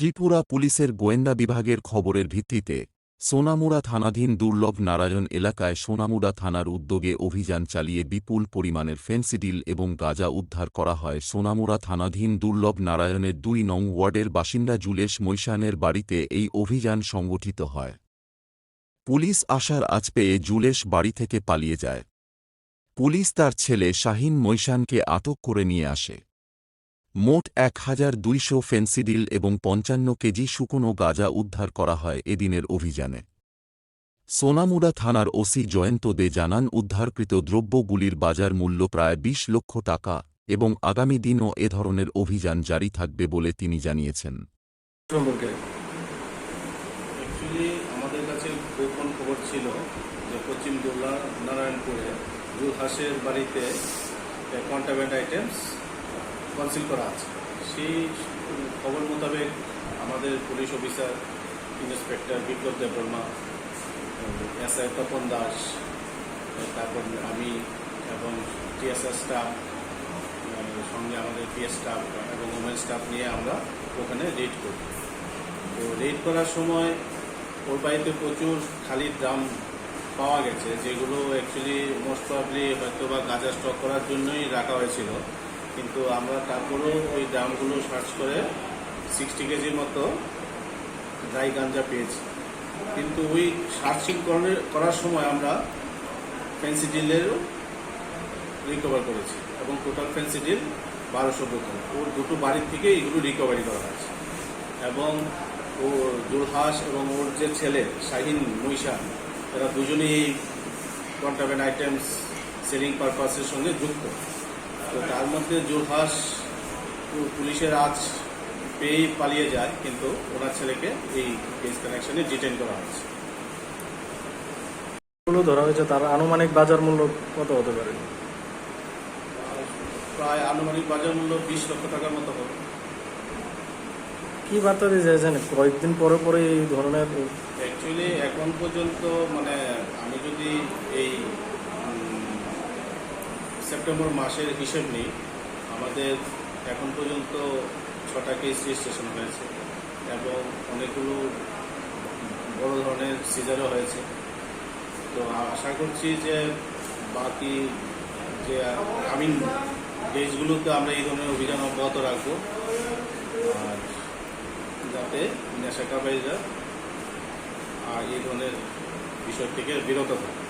ত্রিপুরা পুলিশের গোয়েন্দা বিভাগের খবরের ভিত্তিতে সোনামুড়া থানাধীন দুর্লভ নারায়ণ এলাকায় সোনামুড়া থানার উদ্যোগে অভিযান চালিয়ে বিপুল পরিমাণের ফেন্সিডিল এবং গাঁজা উদ্ধার করা হয়। সোনামুড়া থানাধীন দুর্লভ নারায়ণের দুই নং ওয়ার্ডের বাসিন্দা জুলেশ মৈশানের বাড়িতে এই অভিযান সংগঠিত হয়। পুলিশ আসার আজ পেয়ে জুলেশ বাড়ি থেকে পালিয়ে যায়। পুলিশ তার ছেলে শাহিন মৈশানকে আটক করে নিয়ে আসে। মোট এক হাজার দুইশো ফেন্সিডিল এবং পঞ্চান্ন কেজি শুকনো গাঁজা উদ্ধার করা হয় এদিনের অভিযানে। সোনামুড়া থানার ওসি জয়ন্ত দে জানান উদ্ধারকৃত দ্রব্যগুলির বাজার মূল্য প্রায় ২০ লক্ষ টাকা এবং আগামী দিনও এ ধরনের অভিযান জারি থাকবে বলে তিনি জানিয়েছেন। আমাদের কাছে গোপন খবর ছিল যে পশ্চিম নারায়ণপুরে দুহাসের বাড়িতে কন্ট্রাব্যান্ড আইটেমস কনসিল করা আছে। সেই খবর মোতাবেক আমাদের police officer, inspector Biplab Debbarma, S I Tapan Das, তারপর আমি এবং টিএসএস স্টাফ, সঙ্গে আমাদের পিএস স্টাফ এবং ওমেন স্টাফ নিয়ে আমরা ওখানে রেড করি। তো রেড করার সময় ওর বাড়িতে প্রচুর খালি ড্রাম পাওয়া গেছে, যেগুলো অ্যাকচুয়ালি মোস্ট প্রবলি হয়তো বা গাঁজা স্টক করার জন্যই রাখা হয়েছিল। কিন্তু আমরা তারপরেও ওই ড্রামগুলো সার্চ করে সিক্সটি কেজির মতো ড্রাই গাঞ্জা পেয়েছি। কিন্তু ওই সার্চিং করার সময় আমরা ফেন্সি ডিলেরও রিকভার করেছি এবং টোটাল ফেন্সি ডিল বারোশো বোতল। ওর দুটো বাড়ির থেকে এগুলো রিকভারি করা হয়েছে। এবং ও দুলহাস এবং ওর যে ছেলে, শাহিন মৈশা এরা দুজনেই এই কন্ট্রাব্যান্ড আইটেমস সেলিং পারপাসের সঙ্গে যুক্ত। তো তার মধ্যে জুলহাস পুলিশের আজ পেয়েই পালিয়ে যায় কিন্তু ওনার ছেলেকে এই কেস কানেকশনে ডিটেন করা হয়েছে। ধরা হয়েছে তার আনুমানিক বাজার মূল্য কত হতে পারে? প্রায় আনুমানিক বাজার মূল্য বিশ লক্ষ টাকার মতো হবে। কি বার্তা দিয়ে চাইছেন? কয়েকদিন পরে পরে এই ধরনের অ্যাকচুয়ালি এখন পর্যন্ত মানে আমি যদি এই সেপ্টেম্বর মাসের হিসেব নেই। আমাদের এখন পর্যন্ত ছটা কেস রেজিস্ট্রেশন হয়েছে এবং অনেকগুলো বড় ধরনের সিজারও হয়েছে। তো আশা করছি যে বাকি যে আমিন দেশগুলোতে আমরা এই ধরনের অভিযান অব্যাহত রাখব। আর যাতে নেশা নেশাকারীরা আর এই ধরনের বিষয় থেকে বিরত থাকে।